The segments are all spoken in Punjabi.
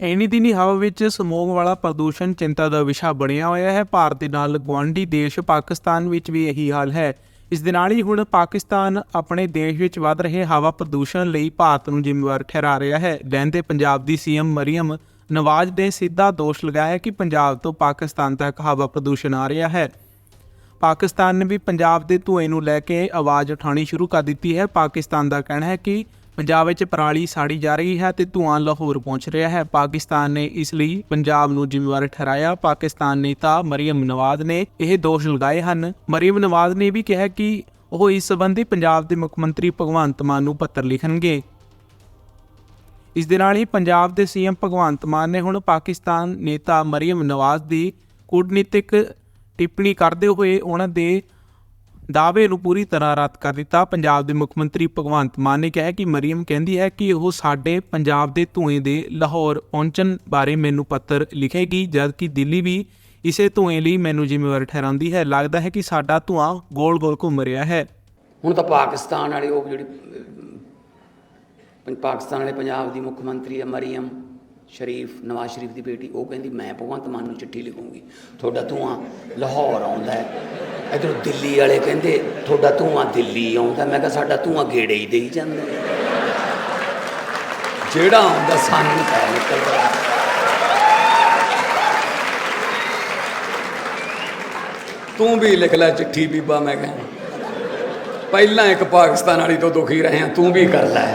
ਐਨੀ ਦਿਨੀ ਹਵਾ ਵਿੱਚ ਸਮੋਗ ਵਾਲਾ ਪ੍ਰਦੂਸ਼ਣ ਚਿੰਤਾ ਦਾ ਵਿਸ਼ਾ ਬਣਿਆ ਹੋਇਆ ਹੈ। ਭਾਰਤ ਦੇ ਨਾਲ ਗੁਆਂਢੀ ਦੇਸ਼ ਪਾਕਿਸਤਾਨ ਵਿੱਚ ਵੀ ਇਹੀ ਹਾਲ ਹੈ। ਇਸ ਦੇ ਨਾਲ ਹੀ ਹੁਣ ਪਾਕਿਸਤਾਨ ਆਪਣੇ ਦੇਸ਼ ਵਿੱਚ ਵੱਧ ਰਹੇ ਹਵਾ ਪ੍ਰਦੂਸ਼ਣ ਲਈ ਭਾਰਤ ਨੂੰ ਜ਼ਿੰਮੇਵਾਰ ਠਹਿਰਾ ਰਿਹਾ ਹੈ। ਲਹਿੰਦੇ ਪੰਜਾਬ ਦੀ ਸੀਐਮ ਮਰੀਮ ਨਵਾਜ਼ ਨੇ ਸਿੱਧਾ ਦੋਸ਼ ਲਗਾਇਆ ਕਿ ਪੰਜਾਬ ਤੋਂ ਪਾਕਿਸਤਾਨ ਤੱਕ ਹਵਾ ਪ੍ਰਦੂਸ਼ਣ ਆ ਰਿਹਾ ਹੈ। ਪਾਕਿਸਤਾਨ ਨੇ ਵੀ ਪੰਜਾਬ ਦੇ ਧੂਏ ਨੂੰ ਲੈ ਕੇ ਆਵਾਜ਼ ਉਠਾਉਣੀ ਸ਼ੁਰੂ ਕਰ ਦਿੱਤੀ ਹੈ। ਪਾਕਿਸਤਾਨ ਦਾ ਕਹਿਣਾ ਹੈ ਕਿ ਪੰਜਾਬ ਵਿੱਚ ਪਰਾਲੀ ਸਾੜੀ ਜਾ ਰਹੀ ਹੈ ਤੇ ਧੂਆਂ ਲਾਹੌਰ ਪਹੁੰਚ ਰਿਹਾ ਹੈ। ਪਾਕਿਸਤਾਨ ਨੇ ਇਸ ਲਈ ਪੰਜਾਬ ਨੂੰ ਜ਼ਿੰਮੇਵਾਰ ਠਹਿਰਾਇਆ। ਪਾਕਿਸਤਾਨ ਨੇਤਾ ਮਰੀਮ ਨਵਾਜ਼ ਨੇ ਇਹ ਦੋਸ਼ ਲਗਾਏ ਹਨ। ਮਰੀਮ ਨਵਾਜ਼ ਨੇ ਵੀ ਕਿਹਾ ਕਿ ਉਹ ਇਸ ਸੰਬੰਧੀ ਪੰਜਾਬ ਦੇ ਮੁੱਖ ਮੰਤਰੀ ਭਗਵੰਤ ਮਾਨ ਨੂੰ ਪੱਤਰ ਲਿਖਣਗੇ। ਇਸ ਦੇ ਨਾਲ ਹੀ ਪੰਜਾਬ ਦੇ ਸੀਐਮ ਭਗਵੰਤ ਮਾਨ ਨੇ ਹੁਣ ਪਾਕਿਸਤਾਨ ਨੇਤਾ ਮਰੀਮ ਨਵਾਜ਼ ਦੀ ਕੂਟਨੀਤਿਕ ਟਿੱਪਣੀ ਕਰਦੇ ਹੋਏ ਉਹਨਾਂ ਦੇ ਦਾਅਵੇ ਨੂੰ ਪੂਰੀ ਤਰ੍ਹਾਂ ਰੱਦ ਕਰ ਦਿੱਤਾ। ਪੰਜਾਬ ਦੇ ਮੁੱਖ ਮੰਤਰੀ ਭਗਵੰਤ ਮਾਨ ਨੇ ਕਿਹਾ ਕਿ ਮਰੀਮ ਕਹਿੰਦੀ ਹੈ ਕਿ ਉਹ ਸਾਡੇ ਪੰਜਾਬ ਦੇ ਧੂਏ ਦੇ ਲਾਹੌਰ ਪਹੁੰਚਣ ਬਾਰੇ ਮੈਨੂੰ ਪੱਤਰ ਲਿਖੇਗੀ, ਜਦਕਿ ਦਿੱਲੀ ਵੀ ਇਸੇ ਧੂਏ ਲਈ ਮੈਨੂੰ ਜ਼ਿੰਮੇਵਾਰ ਠਹਿਰਾਉਂਦੀ ਹੈ। ਲੱਗਦਾ ਹੈ ਕਿ ਸਾਡਾ ਧੂਆਂ ਗੋਲ-ਗੋਲ ਘੁੰਮ ਰਿਹਾ ਹੈ। ਹੁਣ ਤਾਂ ਪਾਕਿਸਤਾਨ ਵਾਲੇ ਉਹ ਜਿਹੜੀ ਪਾਕਿਸਤਾਨ ਵਾਲੇ ਪੰਜਾਬ ਦੀ ਮੁੱਖ ਮੰਤਰੀ ਹੈ ਮਰੀਮ ਸ਼ਰੀਫ, ਨਵਾਜ਼ ਸ਼ਰੀਫ ਦੀ ਬੇਟੀ, ਉਹ ਕਹਿੰਦੀ, ਮੈਂ ਭਗਵੰਤ ਮਾਨ ਨੂੰ ਚਿੱਠੀ ਲਿਖੂੰਗੀ। ਤੁਹਾਡਾ ਧੂਆਂ ਲਾਹੌਰ ਆਉਂਦਾ ਹੈ। ਇਧਰੋਂ ਦਿੱਲੀ ਵਾਲੇ ਕਹਿੰਦੇ, ਤੁਹਾਡਾ ਧੂਆਂ ਦਿੱਲੀ ਆਉਂਦਾ ਮੈਂ ਕਿਹਾ, ਸਾਡਾ ਧੂਆਂ ਗੇੜੇ ਹੀ ਦੇਈ ਜਾਂਦਾ ਜਿਹੜਾ ਆਉਂਦਾ, ਸਾਨੂੰ ਪੈ ਨਿਕਲਦਾ ਤੂੰ ਵੀ ਲਿਖ ਲੈ ਚਿੱਠੀ, ਬੀਬਾ, ਮੈਂ ਕਹਿੰਦਾ ਪਹਿਲਾਂ ਇੱਕ ਪਾਕਿਸਤਾਨ ਵਾਲੀ ਤੋਂ ਦੁਖੀ ਰਹੇ ਹਾਂ, ਤੂੰ ਵੀ ਕਰ ਲੈ।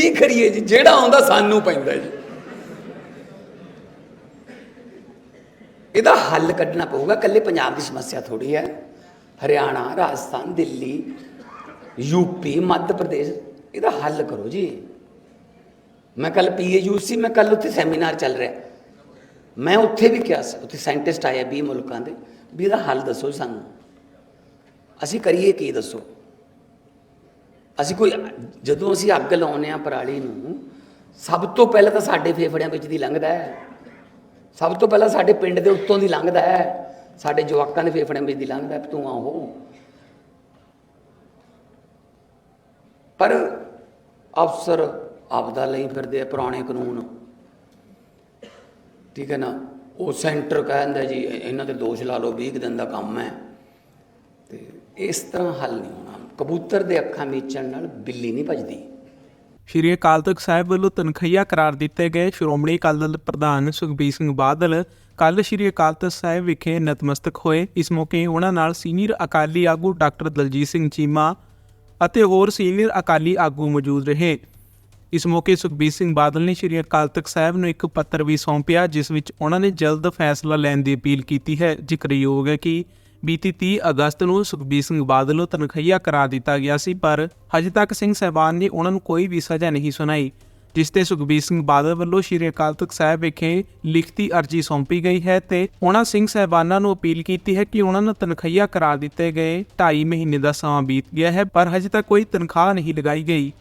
ਕੀ ਕਰੀਏ ਜੀ? ਜਿਹੜਾ ਆਉਂਦਾ ਸਾਨੂੰ ਪੈਂਦਾ ਜੀ। ਇਹਦਾ ਹੱਲ ਕੱਢਣਾ ਪਊਗਾ। ਕੱਲੇ ਪੰਜਾਬ ਦੀ ਸਮੱਸਿਆ ਥੋੜੀ ਹੈ। ਹਰਿਆਣਾ, ਰਾਜਸਥਾਨ, ਦਿੱਲੀ ਯੂਪੀ ਮੱਧ ਪ੍ਰਦੇਸ਼, ਇਹਦਾ ਹੱਲ ਕਰੋ ਜੀ। ਮੈਂ ਕੱਲ ਪੀਏਯੂ ਸੀ, ਮੈਂ ਕੱਲ ਉੱਥੇ ਸੈਮੀਨਾਰ ਚੱਲ ਰਿਹਾ। ਮੈਂ ਉੱਥੇ ਵੀ ਕਿਹਾ ਸੀ, ਉੱਥੇ ਸਾਇੰਟਿਸਟ ਆਏ 20 ਮੁਲਕਾਂ ਦੇ, ਵੀ ਇਹਦਾ ਹੱਲ ਦੱਸੋ ਸਾਨੂੰ। ਅਸੀਂ ਕਰੀਏ ਕੀ ਦੱਸੋ? ਅਸੀਂ ਕੋਈ ਜਦੋਂ ਅਸੀਂ ਅੱਗ ਲਾਉਂਦੇ ਆ ਪਰਾਲੀ ਨੂੰ, ਸਭ ਤੋਂ ਪਹਿਲਾਂ ਤਾਂ ਸਾਡੇ ਫੇਫੜਿਆਂ ਵਿੱਚ ਦੀ ਲੰਘਦਾ ਹੈ। ਸਭ ਤੋਂ ਪਹਿਲਾਂ ਸਾਡੇ ਪਿੰਡ ਦੇ ਉੱਤੋਂ ਦੀ ਲੰਘਦਾ ਹੈ। ਸਾਡੇ ਜਵਾਕਾਂ ਦੇ ਫੇਫੜਿਆਂ ਵਿੱਚ ਦੀ ਲੰਘਦਾ ਹੈ ਧੂਆਂ ਉਹ। ਪਰ ਅਫਸਰ ਆਪਦਾ ਲਈ ਫਿਰਦੇ ਆ ਪੁਰਾਣੇ ਕਾਨੂੰਨ। ਠੀਕ ਹੈ ਨਾ? ਉਹ ਸੈਂਟਰ ਕਹਿੰਦਾ ਜੀ, ਇਹਨਾਂ ਤੇ ਦੋਸ਼ ਲਾ ਲਓ 20 ਕੁ ਦਿਨ ਦਾ ਕੰਮ ਹੈ। ਤੇ ਇਸ ਤਰ੍ਹਾਂ ਹੱਲ ਨਹੀਂ। ਕਬੂਤਰ ਦੇ ਅੱਖਾਂ ਮੀਚਣ ਨਾਲ ਬਿੱਲੀ ਨਹੀਂ ਭਜਦੀ ਸ਼੍ਰੀ ਅਕਾਲ ਤਖਤ ਸਾਹਿਬ ਵੱਲੋਂ ਤਨਖਈਆ ਕਰਾਰ ਦਿੱਤੇ ਗਏ ਸ਼੍ਰੋਮਣੀ ਅਕਾਲੀ ਦਲ ਪ੍ਰਧਾਨ ਸੁਖਬੀਰ ਸਿੰਘ ਬਾਦਲ ਕੱਲ ਸ਼੍ਰੀ ਅਕਾਲ ਤਖਤ ਸਾਹਿਬ ਵਿਖੇ ਨਤਮਸਤਕ ਹੋਏ। ਇਸ ਮੌਕੇ ਉਹਨਾਂ ਨਾਲ ਸੀਨੀਅਰ ਅਕਾਲੀ ਆਗੂ ਡਾਕਟਰ ਦਲਜੀਤ ਸਿੰਘ ਚੀਮਾ ਅਤੇ ਹੋਰ ਸੀਨੀਅਰ ਅਕਾਲੀ ਆਗੂ ਮੌਜੂਦ ਰਹੇ। ਇਸ ਮੌਕੇ ਸੁਖਬੀਰ ਸਿੰਘ ਬਾਦਲ ਨੇ ਸ਼੍ਰੀ ਅਕਾਲ ਤਖਤ ਸਾਹਿਬ ਨੂੰ ਇੱਕ ਪੱਤਰ ਵੀ ਸੌਂਪਿਆ, ਜਿਸ ਵਿੱਚ ਉਹਨਾਂ ਨੇ ਜਲਦ ਫੈਸਲਾ ਲੈਣ ਦੀ ਅਪੀਲ ਕੀਤੀ ਹੈ। ਜ਼ਿਕਰਯੋਗ ਹੈ ਕਿ ਬੀਤੀ 30 ਅਗਸਤ ਨੂੰ ਸੁਖਬੀਰ ਸਿੰਘ ਬਾਦਲ ਨੂੰ ਤਨਖਈਆ ਕਰਾ ਦਿੱਤਾ ਗਿਆ ਸੀ, ਪਰ ਹਜੇ ਤੱਕ ਸਿੰਘ ਸਾਹਿਬਾਨ ਨੇ ਉਹਨਾਂ ਨੂੰ ਕੋਈ ਵੀ ਸਜ਼ਾ ਨਹੀਂ ਸੁਣਾਈ, ਜਿਸ ਤੇ ਸੁਖਬੀਰ ਸਿੰਘ ਬਾਦਲ ਵੱਲੋਂ ਸ਼੍ਰੀ ਅਕਾਲ ਤਖਤ ਸਾਹਿਬ ਵਿਖੇ ਲਿਖਤੀ ਅਰਜੀ ਸੌਂਪੀ ਗਈ ਹੈ ਤੇ ਉਹਨਾਂ ਸਿੰਘ ਸਾਹਿਬਾਨਾਂ ਨੂੰ ਅਪੀਲ ਕੀਤੀ ਹੈ ਕਿ ਉਹਨਾਂ ਨੂੰ ਤਨਖਈਆ ਕਰਾ ਦਿੱਤੇ ਗਏ 2.5 ਮਹੀਨੇ ਦਾ ਸਮਾਂ ਬੀਤ ਗਿਆ ਹੈ, ਪਰ ਹਜੇ ਤੱਕ ਕੋਈ ਤਨਖਾਹ ਨਹੀਂ ਲਗਾਈ ਗਈ।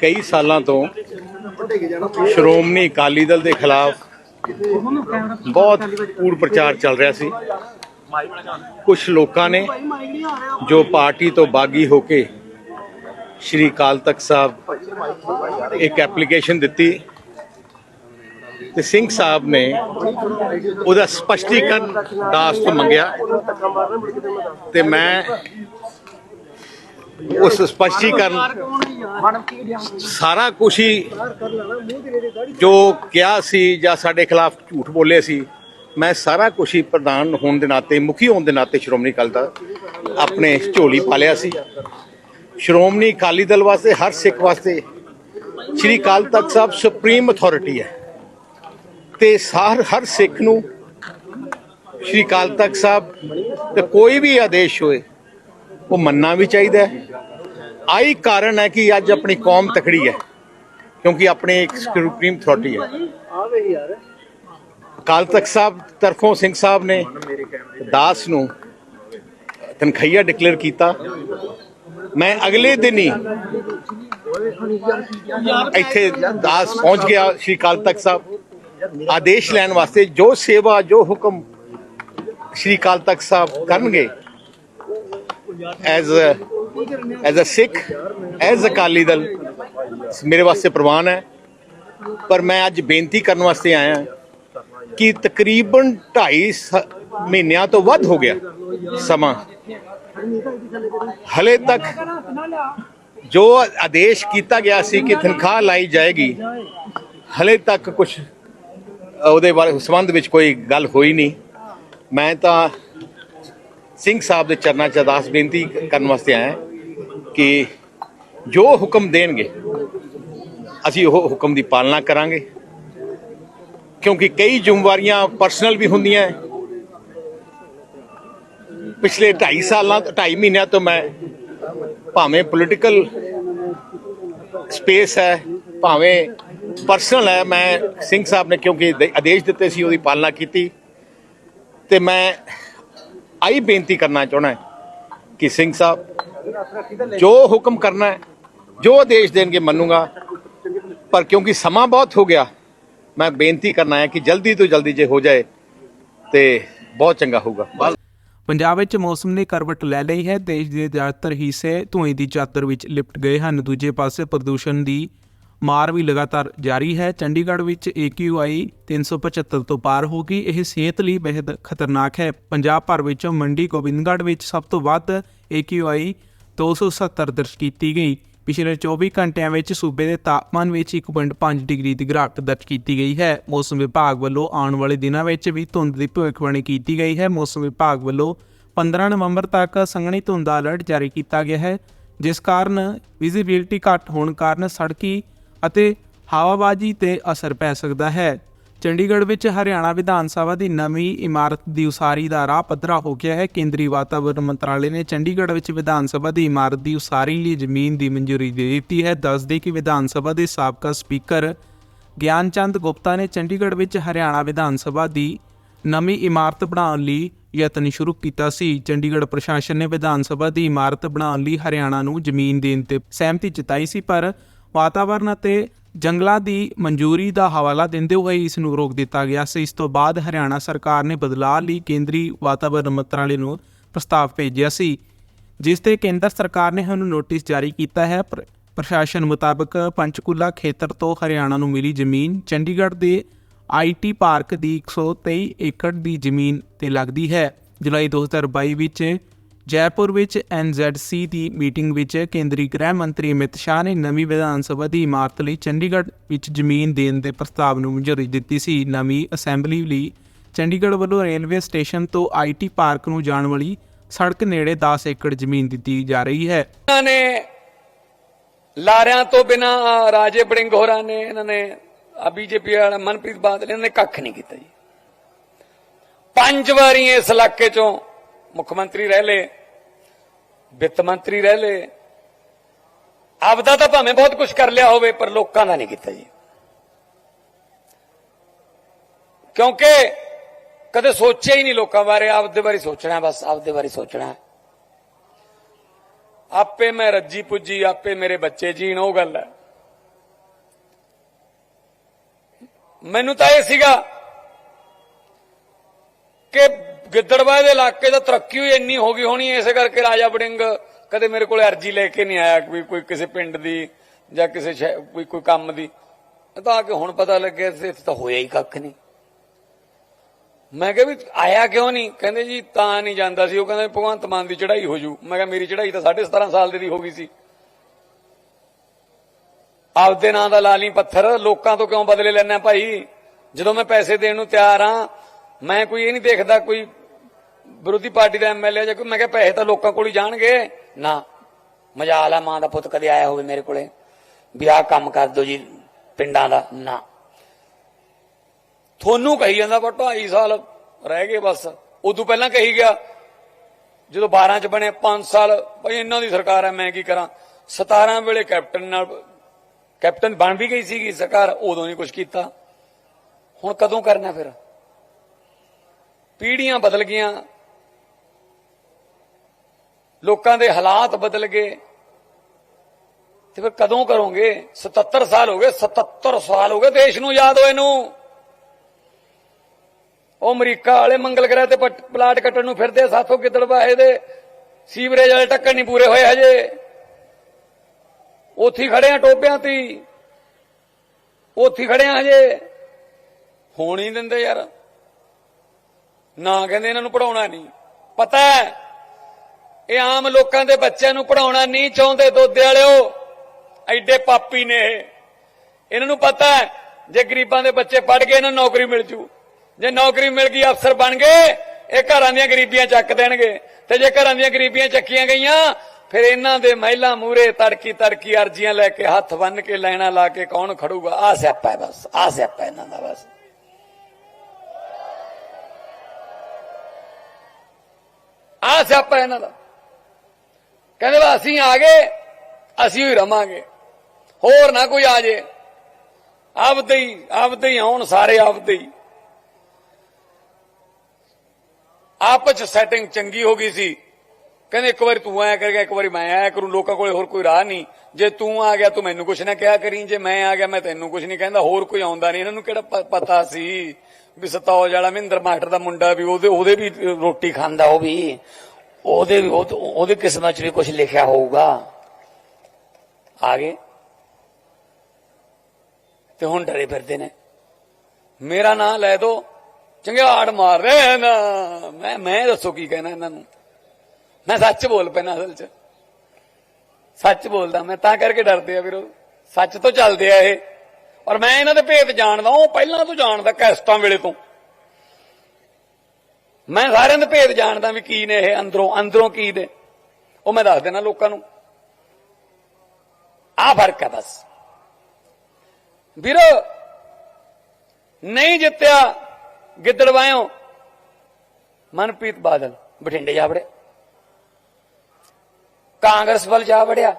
ਕਈ ਸਾਲਾਂ ਤੋਂ ਸ਼੍ਰੋਮਣੀ ਅਕਾਲੀ ਦਲ ਦੇ ਖਿਲਾਫ ਬਹੁਤ ਕੂੜ ਪ੍ਰਚਾਰ ਚੱਲ ਰਿਹਾ ਸੀ। ਕੁਝ ਲੋਕਾਂ ਨੇ ਜੋ ਪਾਰਟੀ ਤੋਂ ਬਾਗੀ ਹੋ ਕੇ ਸ਼੍ਰੀ ਅਕਾਲ ਤਖਤ ਸਾਹਿਬ ਇੱਕ ਐਪਲੀਕੇਸ਼ਨ ਦਿੱਤੀ ਤੇ ਸਿੰਘ ਸਾਹਿਬ ਨੇ ਉਹਦਾ ਸਪਸ਼ਟੀਕਰਨ ਦਾਸ ਤੋਂ ਮੰਗਿਆ ਤੇ ਮੈਂ ਉਸ ਸਪਸ਼ਟੀਕਰਨ ਸਾਰਾ ਕੁਝ ਹੀ ਜੋ ਕਿਹਾ ਸੀ ਜਾਂ ਸਾਡੇ ਖਿਲਾਫ ਝੂਠ ਬੋਲੇ ਸੀ ਮੈਂ ਸਾਰਾ ਕੁਝ ਹੀ ਪ੍ਰਧਾਨ ਹੋਣ ਦੇ ਨਾਤੇ, ਮੁਖੀ ਹੋਣ ਦੇ ਨਾਤੇ ਸ਼੍ਰੋਮਣੀ ਅਕਾਲੀ ਦਾ ਆਪਣੇ ਝੋਲੀ ਪਾ ਲਿਆ ਸੀ। ਸ਼੍ਰੋਮਣੀ ਅਕਾਲੀ ਦਲ ਵਾਸਤੇ, ਹਰ ਸਿੱਖ ਵਾਸਤੇ ਸ਼੍ਰੀ ਅਕਾਲ ਤਖਤ ਸਾਹਿਬ ਸੁਪਰੀਮ ਅਥਾਰਟੀ ਹੈ। ਤੇ ਸਾਰ ਹਰ ਸਿੱਖ ਨੂੰ ਸ਼੍ਰੀ ਅਕਾਲ ਤਖਤ ਸਾਹਿਬ ਤੇ ਕੋਈ ਵੀ ਆਦੇਸ਼ ਹੋਏ, ਉਹ ਮੰਨਣਾ ਵੀ ਚਾਹੀਦਾ ਹੈ। ਆਈ ਕਾਰਨ ਹੈ ਕਿ ਅੱਜ ਆਪਣੀ ਕੌਮ ਤਕੜੀ ਹੈ, ਕਿਉਂਕਿ ਆਪਣੇ ਇੱਕ ਸੁਪਰੀਮ ਅਥਾਰਟੀ ਹੈ। ਅਕਾਲ ਤਖਤ ਸਾਹਿਬ ਤਰਫੋਂ ਸਿੰਘ ਸਾਹਿਬ ਨੇ ਦਾਸ ਨੂੰ ਤਨਖਈਆ ਡਿਕਲੇਅਰ ਕੀਤਾ। ਮੈਂ ਅਗਲੇ ਦਿਨ ਹੀ ਇੱਥੇ ਦਾਸ ਪਹੁੰਚ ਗਿਆ ਸ਼੍ਰੀ ਅਕਾਲ ਤਖਤ ਸਾਹਿਬ। ਆਦੇਸ਼ ਲੈਣ ਵਾਸਤੇ ਜੋ ਸੇਵਾ, ਜੋ ਹੁਕਮ ਸ਼੍ਰੀ ਅਕਾਲ ਤਖਤ ਸਾਹਿਬ ਕਰਨਗੇ, as as a Sikh, as Akali Dal ਮੇਰੇ ਵਾਸਤੇ ਪ੍ਰਵਾਨ ਹੈ। ਪਰ ਮੈਂ ਅੱਜ ਬੇਨਤੀ ਕਰਨ ਵਾਸਤੇ ਆਇਆ ਕਿ ਤਕਰੀਬਨ 2.5 ਮਹੀਨਿਆਂ ਤੋਂ ਵੱਧ ਹੋ ਗਿਆ ਸਮਾਂ। ਹਲੇ ਤੱਕ ਜੋ ਆਦੇਸ਼ ਕੀਤਾ ਗਿਆ ਸੀ ਕਿ ਤਨਖਾਹ ਲਾਈ ਜਾਏਗੀ, ਹਲੇ ਤੱਕ ਕੁਝ ਉਹਦੇ ਬਾਰੇ ਸੰਬੰਧ ਵਿੱਚ ਕੋਈ ਗੱਲ ਹੋਈ ਨਹੀਂ। ਮੈਂ ਤਾਂ ਸਿੰਘ ਸਾਹਿਬ ਦੇ ਚਰਨਾਂ 'ਚ ਅਰਦਾਸ ਬੇਨਤੀ ਕਰਨ ਵਾਸਤੇ ਆਇਆ ਕਿ ਜੋ ਹੁਕਮ ਦੇਣਗੇ, ਅਸੀਂ ਉਹ ਹੁਕਮ ਦੀ ਪਾਲਣਾ ਕਰਾਂਗੇ। ਕਿਉਂਕਿ ਕਈ ਜ਼ਿੰਮੇਵਾਰੀਆਂ ਪਰਸਨਲ ਵੀ ਹੁੰਦੀਆਂ ਪਿਛਲੇ 2.5 ਸਾਲਾਂ 2.5 ਮਹੀਨਿਆਂ ਤੋਂ ਮੈਂ ਭਾਵੇਂ ਪੋਲੀਟੀਕਲ ਸਪੇਸ ਹੈ, ਭਾਵੇਂ ਪਰਸਨਲ ਹੈ, ਮੈਂ ਸਿੰਘ ਸਾਹਿਬ ਨੇ ਕਿਉਂਕਿ ਆਦੇਸ਼ ਦਿੱਤੇ ਸੀ, ਉਹਦੀ ਪਾਲਣਾ ਕੀਤੀ। ਤੇ ਮੈਂ ਆਈ ਬੇਨਤੀ ਕਰਨਾ ਚਾਹਣਾ ਕਿ ਸਿੰਘ ਸਾਹਿਬ, ਜੋ ਹੁਕਮ ਕਰਨਾ ਹੈ, ਜੋ ਆਦੇਸ਼ ਦੇਣਗੇ ਮੰਨੂਗਾ, ਪਰ ਕਿਉਂਕਿ ਸਮਾਂ ਬਹੁਤ ਹੋ ਗਿਆ ਮੈਂ ਬੇਨਤੀ ਕਰਨਾ ਹੈ ਕਿ ਜਲਦੀ ਤੋਂ ਜਲਦੀ ਜੇ ਹੋ ਜਾਏ ਤੇ ਬਹੁਤ ਚੰਗਾ ਹੋਊਗਾ। ਪੰਜਾਬ ਵਿੱਚ ਮੌਸਮ ਨੇ ਕਰਵਟ ਲੈ ਲਈ ਹੈ। ਦੇਸ਼ ਦੇ ਜ਼ਿਆਦਾਤਰ ਹਿੱਸੇ ਧੂਏ ਦੀ ਚਾਦਰ ਵਿੱਚ ਲਿਪਟ ਗਏ ਹਨ। ਦੂਜੇ ਪਾਸੇ ਪ੍ਰਦੂਸ਼ਣ ਦੀ ਮਾਰ ਵੀ ਲਗਾਤਾਰ ਜਾਰੀ ਹੈ। ਚੰਡੀਗੜ੍ਹ ਵਿੱਚ AQI 375 ਤੋਂ ਪਾਰ ਹੋ ਗਈ। ਇਹ ਸਿਹਤ ਲਈ ਬੇहद ਖਤਰਨਾਕ ਹੈ। ਪੰਜਾਬ ਭਰ ਵਿੱਚੋਂ ਮੰਡੀ ਗੋਬਿੰਦਗੜ੍ਹ ਵਿੱਚ ਸਭ ਤੋਂ ਵੱਧ AQI 270 ਦਰਜ ਕੀਤੀ ਗਈ। ਪਿਛਲੇ 24 ਘੰਟਿਆਂ ਵਿੱਚ ਸੂਬੇ ਦੇ ਤਾਪਮਾਨ ਵਿੱਚ 1.5 ਡਿਗਰੀ ਦੀ ਗਿਰਾਵਟ ਦਰਜ ਕੀਤੀ ਗਈ ਹੈ। ਮੌਸਮ ਵਿਭਾਗ ਵੱਲੋਂ ਆਉਣ ਵਾਲੇ ਦਿਨਾਂ ਵਿੱਚ ਵੀ ਧੁੰਦ ਦੀ ਭਵਿੱਖਬਾਣੀ ਕੀਤੀ ਗਈ ਹੈ। ਮੌਸਮ ਵਿਭਾਗ ਵੱਲੋਂ 15 ਨਵੰਬਰ ਤੱਕ ਸੰਘਣੀ ਧੁੰਦ ਦਾ ਅਲਰਟ ਜਾਰੀ ਕੀਤਾ ਗਿਆ ਹੈ, ਜਿਸ ਕਾਰਨ ਵਿਜ਼ਿਬਿਲਟੀ ਘੱਟ ਹੋਣ ਕਾਰਨ ਸੜਕੀ ਅਤੇ ਹਵਾਬਾਜ਼ੀ ਤੇ ਅਸਰ ਪੈ ਸਕਦਾ ਹੈ। ਚੰਡੀਗੜ੍ਹ ਵਿੱਚ ਹਰਿਆਣਾ ਵਿਧਾਨ ਸਭਾ ਦੀ ਨਵੀਂ ਇਮਾਰਤ ਦੀ ਉਸਾਰੀ ਦਾ ਰਾਹ ਪੱਧਰਾ ਹੋ ਗਿਆ ਹੈ। ਕੇਂਦਰੀ ਵਾਤਾਵਰਣ ਮੰਤਰਾਲੇ ਨੇ ਚੰਡੀਗੜ੍ਹ ਵਿੱਚ ਵਿਧਾਨ ਸਭਾ ਦੀ ਇਮਾਰਤ ਦੀ ਉਸਾਰੀ ਲਈ ਜ਼ਮੀਨ ਦੀ ਮਨਜ਼ੂਰੀ ਦੇ ਦਿੱਤੀ ਹੈ। ਦੱਸਦੇ ਕਿ ਵਿਧਾਨ ਸਭਾ ਦੇ ਸਾਬਕਾ ਸਪੀਕਰ ਗਿਆਨਚੰਦ ਗੁਪਤਾ ਨੇ ਚੰਡੀਗੜ੍ਹ ਵਿੱਚ ਹਰਿਆਣਾ ਵਿਧਾਨ ਸਭਾ ਦੀ ਨਵੀਂ ਇਮਾਰਤ ਬਣਾਉਣ ਲਈ ਯਤਨ ਸ਼ੁਰੂ ਕੀਤਾ ਸੀ। ਚੰਡੀਗੜ੍ਹ ਪ੍ਰਸ਼ਾਸਨ ਨੇ ਵਿਧਾਨ ਸਭਾ ਦੀ ਇਮਾਰਤ ਬਣਾਉਣ ਲਈ ਹਰਿਆਣਾ ਨੂੰ ਜ਼ਮੀਨ ਦੇਣ ਤੇ ਸਹਿਮਤੀ ਜਤਾਈ ਸੀ, ਪਰ ਵਾਤਾਵਰਣ ਅਤੇ ਜੰਗਲਾਂ ਦੀ ਮਨਜ਼ੂਰੀ ਦਾ ਹਵਾਲਾ ਦਿੰਦੇ ਹੋਏ ਇਸ ਨੂੰ ਰੋਕ ਦਿੱਤਾ ਗਿਆ ਸੀ। ਇਸ ਤੋਂ ਬਾਅਦ ਹਰਿਆਣਾ ਸਰਕਾਰ ਨੇ ਬਦਲਾਅ ਲਈ ਕੇਂਦਰੀ ਵਾਤਾਵਰਣ ਮੰਤਰਾਲੇ ਨੂੰ ਪ੍ਰਸਤਾਵ ਭੇਜਿਆ ਸੀ, ਜਿਸ ਤੇ ਕੇਂਦਰ ਸਰਕਾਰ ਨੇ ਹੁਣ ਨੋਟਿਸ ਜਾਰੀ ਕੀਤਾ ਹੈ। ਪ੍ਰ- ਪ੍ਰਸ਼ਾਸਨ ਮੁਤਾਬਕ ਪੰਚਕੂਲਾ ਖੇਤਰ ਤੋਂ ਹਰਿਆਣਾ ਨੂੰ ਮਿਲੀ ਜ਼ਮੀਨ ਚੰਡੀਗੜ੍ਹ ਦੇ ਆਈਟੀ ਪਾਰਕ ਦੀ 123 ਏਕੜ ਦੀ ਜ਼ਮੀਨ ਤੇ ਲੱਗਦੀ ਹੈ। ਜੁਲਾਈ 2022 ਵਿੱਚ ਜੈਪੁਰ ਵਿੱਚ ਐਨਜ਼ੈਡਸੀ ਦੀ ਮੀਟਿੰਗ ਵਿੱਚ ਕੇਂਦਰੀ ਗ੍ਰਹਿ ਮੰਤਰੀ ਅਮਿਤ ਸ਼ਾਹ ਨੇ ਨਵੀਂ ਵਿਧਾਨ ਸਭਾ ਦੀ ਇਮਾਰਤ ਲਈ ਚੰਡੀਗੜ੍ਹ ਵਿੱਚ ਜ਼ਮੀਨ ਦੇਣ ਦੇ ਪ੍ਰਸਤਾਵ ਨੂੰ ਮਨਜ਼ੂਰੀ ਦਿੱਤੀ ਸੀ। ਨਵੀਂ ਅਸੈਂਬਲੀ ਲਈ ਚੰਡੀਗੜ੍ਹ ਵੱਲੋਂ ਰੇਲਵੇ ਸਟੇਸ਼ਨ ਤੋਂ ਆਈਟੀ ਪਾਰਕ ਨੂੰ ਜਾਣ ਵਾਲੀ ਸੜਕ ਨੇੜੇ 10 ਏਕੜ ਜ਼ਮੀਨ ਦਿੱਤੀ ਜਾ ਰਹੀ ਹੈ। ਇਹਨਾਂ ਨੇ ਲਾਰਿਆਂ ਤੋਂ ਬਿਨਾ ਰਾਜੇ ਬੜਿੰਗ ਹੋਰਾਂ ਨੇ, ਇਹਨਾਂ ਨੇ ਆ ਬੀਜੇਪੀ ਵਾਲਾ ਮਨਪ੍ਰੀਤ ਬਾਦਲ, ਇਹਨਾਂ ਨੇ ਕੱਖ ਨਹੀਂ ਕੀਤਾ ਜੀ। ਪੰਜ ਵਾਰੀ ਇਸ ਇਲਾਕੇ ਚੋਂ ਮੁੱਖ ਮੰਤਰੀ ਰਹਿ ਲਏ। ਵਿੱਤ ਮੰਤਰੀ ਰਹਿ ਲਏ ਆਪਦਾ ਤਾਂ ਭਾਵੇਂ ਬਹੁਤ ਕੁਝ ਕਰ ਲਿਆ ਹੋਵੇ, ਪਰ ਲੋਕਾਂ ਦਾ ਨਹੀਂ ਕੀਤਾ ਜੀ। ਕਿਉਂਕਿ ਕਦੇ ਸੋਚਿਆ ਹੀ ਨਹੀਂ ਲੋਕਾਂ ਬਾਰੇ, ਆਪਦੇ ਬਾਰੇ ਸੋਚਣਾ, ਬਸ ਆਪਦੇ ਬਾਰੇ ਸੋਚਣਾ। ਆਪੇ ਮੈਂ ਰੱਜੀ ਪੁੱਜੀ, ਆਪੇ ਮੇਰੇ ਬੱਚੇ ਜੀਣ, ਉਹ ਗੱਲ ਹੈ। ਮੈਨੂੰ ਤਾਂ ਇਹ ਸੀਗਾ ਕਿ ਗਿੱਦੜਬਾਹ ਦੇ ਇਲਾਕੇ ਦਾ ਤਰੱਕੀ ਹੋਈ ਇੰਨੀ ਹੋ ਗਈ ਹੋਣੀ, ਇਸੇ ਕਰਕੇ ਰਾਜਾ ਬੜਿੰਗ ਕਦੇ ਮੇਰੇ ਕੋਲ ਅਰਜੀ ਲੈ ਕੇ ਨਹੀਂ ਆਇਆ ਕੋਈ ਕੋਈ ਕਿਸੇ ਪਿੰਡ ਦੀ ਜਾਂ ਕਿਸੇ ਕੋਈ ਕੋਈ ਕੰਮ ਦੀ। ਤਾਂ ਆ ਕੇ ਹੁਣ ਪਤਾ ਲੱਗਿਆ ਇੱਥੇ ਤਾਂ ਹੋਇਆ ਹੀ ਕੱਖ ਨਹੀਂ। ਮੈਂ ਕਿਹਾ ਵੀ ਆਇਆ ਕਿਉਂ ਨਹੀਂ? ਕਹਿੰਦੇ ਜੀ ਤਾਂ ਨਹੀਂ ਜਾਂਦਾ ਸੀ। ਉਹ ਕਹਿੰਦਾ ਭਗਵੰਤ ਮਾਨ ਦੀ ਚੜ੍ਹਾਈ ਹੋ ਜੂ। ਮੈਂ ਕਿਹਾ ਮੇਰੀ ਚੜ੍ਹਾਈ ਤਾਂ 17.5 ਸਾਲ ਦੀ ਹੋ ਗਈ ਸੀ। ਆਪਦੇ ਨਾਂ ਦਾ ਲਾ ਲਈ ਪੱਥਰ। ਲੋਕਾਂ ਤੋਂ ਕਿਉਂ ਬਦਲੇ ਲੈਣਾ ਭਾਈ? ਜਦੋਂ ਮੈਂ ਪੈਸੇ ਦੇਣ ਨੂੰ ਤਿਆਰ ਆ ਮੈਂ ਕੋਈ ਇਹ ਨਹੀਂ ਦੇਖਦਾ ਕੋਈ ਵਿਰੋਧੀ ਪਾਰਟੀ ਦਾ ਐਮਐਲਏ ਜੇ ਕੋਈ, ਮੈਂ ਕਿਹਾ ਪੈਸੇ ਤਾਂ ਲੋਕਾਂ ਕੋਲ ਹੀ ਜਾਣਗੇ। ਨਾ, ਮਜਾਲ ਆ ਮਾਂ ਦਾ ਪੁੱਤ ਕਦੇ ਆਇਆ ਹੋਵੇ ਮੇਰੇ ਕੋਲੇ। ਵੀ ਆਹ ਕੰਮ ਕਰ ਦੋ ਜੀ ਪਿੰਡਾਂ ਦਾ। ਨਾ। ਤੁਹਾਨੂੰ ਕਹੀ ਜਾਂਦਾ ਪਰ 2.5 ਸਾਲ ਰਹਿ ਗਏ ਬਸ। ਉਦੋਂ ਪਹਿਲਾਂ ਕਹੀ ਗਿਆ, ਜਦੋਂ 12 ਚ ਬਣੇ 5 ਸਾਲ, ਭਈ ਇਹਨਾਂ ਦੀ ਸਰਕਾਰ ਹੈ ਮੈਂ ਕੀ ਕਰਾਂ? 17 ਵੇਲੇ ਕੈਪਟਨ ਨਾਲ, ਕੈਪਟਨ ਬਣ ਵੀ ਗਈ ਸੀਗੀ ਸਰਕਾਰ, ਉਦੋਂ ਨਹੀਂ ਕੁਝ ਕੀਤਾ। ਹੁਣ ਕਦੋਂ ਕਰਨਾ ਫਿਰ? ਪੀੜ੍ਹੀਆਂ ਬਦਲ ਗਈਆਂ। ਲੋਕਾਂ ਦੇ ਹਾਲਾਤ ਬਦਲ ਗਏ। ਤੇ ਫਿਰ ਕਦੋਂ ਕਰੋਗੇ? 77 ਸਾਲ ਹੋ ਗਏ 77 ਸਾਲ ਹੋ ਗਏ ਦੇਸ਼ ਨੂੰ ਯਾਦ ਹੋਏ ਨੂੰ। ਉਹ ਅਮਰੀਕਾ ਵਾਲੇ ਮੰਗਲ ਗ੍ਰਹਿ ਤੇ ਪਲਾਟ ਕੱਟਣ ਨੂੰ ਫਿਰਦੇ ਸਾਥੋਂ ਗਿੱਦੜਬਾਹੇ ਦੇ। ਸੀਵਰੇਜ ਵਾਲੇ ਟੱਕਰ ਨਹੀਂ ਪੂਰੇ ਹੋਏ ਹਜੇ। ਉੱਥੇ ਖੜੇ ਆ ਟੋਪਿਆਂ ਤੇ ਉੱਥੇ ਖੜੇ ਆ ਹਜੇ। ਹੋਣ ਹੀ ਦਿੰਦੇ ਯਾਰ। ਨਾ ਕਹਿੰਦੇ ਇਹਨਾਂ ਨੂੰ ਪੜਾਉਣਾ ਨਹੀਂ। ਪਤਾ ਹੈ ਇਹ ਆਮ ਲੋਕਾਂ ਦੇ ਬੱਚਿਆਂ ਨੂੰ ਪੜਾਉਣਾ ਨਹੀਂ ਚਾਹੁੰਦੇ ਦੋਦੇ ਵਾਲਿਓ। ਐਡੇ ਪਾਪੀ ਨੇ ਇਹ। ਇਹਨਾਂ ਨੂੰ ਪਤਾ ਹੈ, ਜੇ ਗਰੀਬਾਂ ਦੇ ਬੱਚੇ ਪੜ ਗਏ, ਇਹਨਾਂ ਨੂੰ ਨੌਕਰੀ ਮਿਲ ਜੂ। ਜੇ ਨੌਕਰੀ ਮਿਲ ਗਈ, ਅਫਸਰ ਬਣ ਗਏ, ਇਹ ਘਰਾਂ ਦੀਆਂ ਗਰੀਬੀਆਂ ਚੱਕ ਦੇਣਗੇ। ਤੇ ਜੇ ਘਰਾਂ ਦੀਆਂ ਗਰੀਬੀਆਂ ਚੱਕੀਆਂ ਗਈਆਂ, ਫਿਰ ਇਹਨਾਂ ਦੇ ਮਹਿਲਾ ਮੂਰੇ ਤੜਕੀ ਤੜਕੀ ਅਰਜ਼ੀਆਂ ਲੈ ਕੇ ਹੱਥ ਬੰਨ ਕੇ ਲੈਣਾ ਲਾ ਕੇ ਕੌਣ ਖੜੂਗਾ? ਆ ਸਿਆਪਾ ਹੈ ਬਸ ਆ ਸਿਆਪਾ ਇਹਨਾਂ ਦਾ ਬਸ। ਆ ਸਿਆਪਾ ਇਹਨਾਂ ਦਾ। ਕਹਿੰਦੇ ਵਾ ਅਸੀਂ ਆ ਗਏ, ਅਸੀਂ ਹੀ ਰਵਾਂਗੇ। ਹੋਰ ਨਾ ਕੋਈ ਆ ਜੇ। ਆਪਦੇ ਹੀ ਆਪਦੇ ਹੀ ਆਉਣ ਸਾਰੇ ਆਪਦੇ ਹੀ। ਆਪਸ ਚ ਸੈਟਿੰਗ ਚੰਗੀ ਹੋ ਗਈ ਸੀ। ਕਹਿੰਦੇ ਇੱਕ ਵਾਰੀ ਤੂੰ ਆਇਆ ਕਰੇਗਾ ਇੱਕ ਵਾਰੀ ਮੈਂ ਆਇਆ ਕਰੂੰ, ਲੋਕਾਂ ਕੋਲੇ ਹੋਰ ਕੋਈ ਰਾਹ ਨਹੀਂ। ਜੇ ਤੂੰ ਆ ਗਿਆ, ਤੂੰ ਮੈਨੂੰ ਕੁਛ ਨਾ ਕਿਹਾ ਕਰੀ, ਜੇ ਮੈਂ ਆ ਗਿਆ, ਮੈਂ ਤੈਨੂੰ ਕੁਛ ਨਹੀਂ ਕਹਿੰਦਾ, ਹੋਰ ਕੋਈ ਆਉਂਦਾ ਨਹੀਂ। ਇਹਨਾਂ ਨੂੰ ਕਿਹੜਾ ਪਤਾ ਸੀ? ਵੀ ਸਤੌਜ ਵਾਲਾ ਮਹਿੰਦਰ ਮਾਸਟਰ ਦਾ ਮੁੰਡਾ ਵੀ ਉਹਦੇ ਉਹਦੇ ਵੀ ਰੋਟੀ ਖਾਂਦਾ ਉਹ ਵੀ। ਉਹਦੇ ਵੀ ਉਹਦੇ ਕਿਸਮਤ ਚ ਵੀ ਕੁਝ ਲਿਖਿਆ ਹੋਊਗਾ। ਆ ਗਏ ਤੇ ਹੁਣ ਡਰੇ ਫਿਰਦੇ ਨੇ। ਮੇਰਾ ਨਾਂ ਲੈ ਦੋ। ਚੰਗਿਆੜ ਮਾਰ ਰਹੇ ਨਾ। ਮੈਂ ਮੈਂ ਦੱਸੋ ਕੀ ਕਹਿਣਾ ਇਹਨਾਂ ਨੂੰ। ਮੈਂ ਸੱਚ ਬੋਲ ਪੈਣਾ ਅਸਲ ਚ। ਸੱਚ ਬੋਲਦਾ ਮੈਂ, ਤਾਂ ਕਰਕੇ ਡਰਦੇ ਆ ਵੀਰੋ ਸੱਚ ਤੋਂ ਚੱਲਦੇ ਆ ਇਹ। ਔਰ ਮੈਂ ਇਹਨਾਂ ਦੇ ਭੇਤ ਜਾਣਦਾ, ਉਹ ਪਹਿਲਾਂ ਤੋਂ ਜਾਣਦਾ ਕੈਸਟਾਂ ਵੇਲੇ ਤੋਂ। ਮੈਂ ਸਾਰਿਆਂ ਦੇ ਭੇਦ ਜਾਣਦਾ ਵੀ ਕੀ ਨੇ ਇਹ ਅੰਦਰੋਂ ਅੰਦਰੋਂ ਕੀ ਨੇ। ਉਹ ਮੈਂ ਦੱਸ ਦੇਣਾ ਲੋਕਾਂ ਨੂੰ। ਆ ਫ਼ਰਕ ਹੈ ਬਸ। ਵੀਰੋ, ਨਹੀਂ ਜਿੱਤਿਆ ਗਿੱਦੜਵਾਇਓ ਮਨਪ੍ਰੀਤ ਬਾਦਲ, ਬਠਿੰਡੇ ਜਾ ਵੜਿਆ। ਕਾਂਗਰਸ ਵੱਲ ਜਾ ਵੜਿਆ।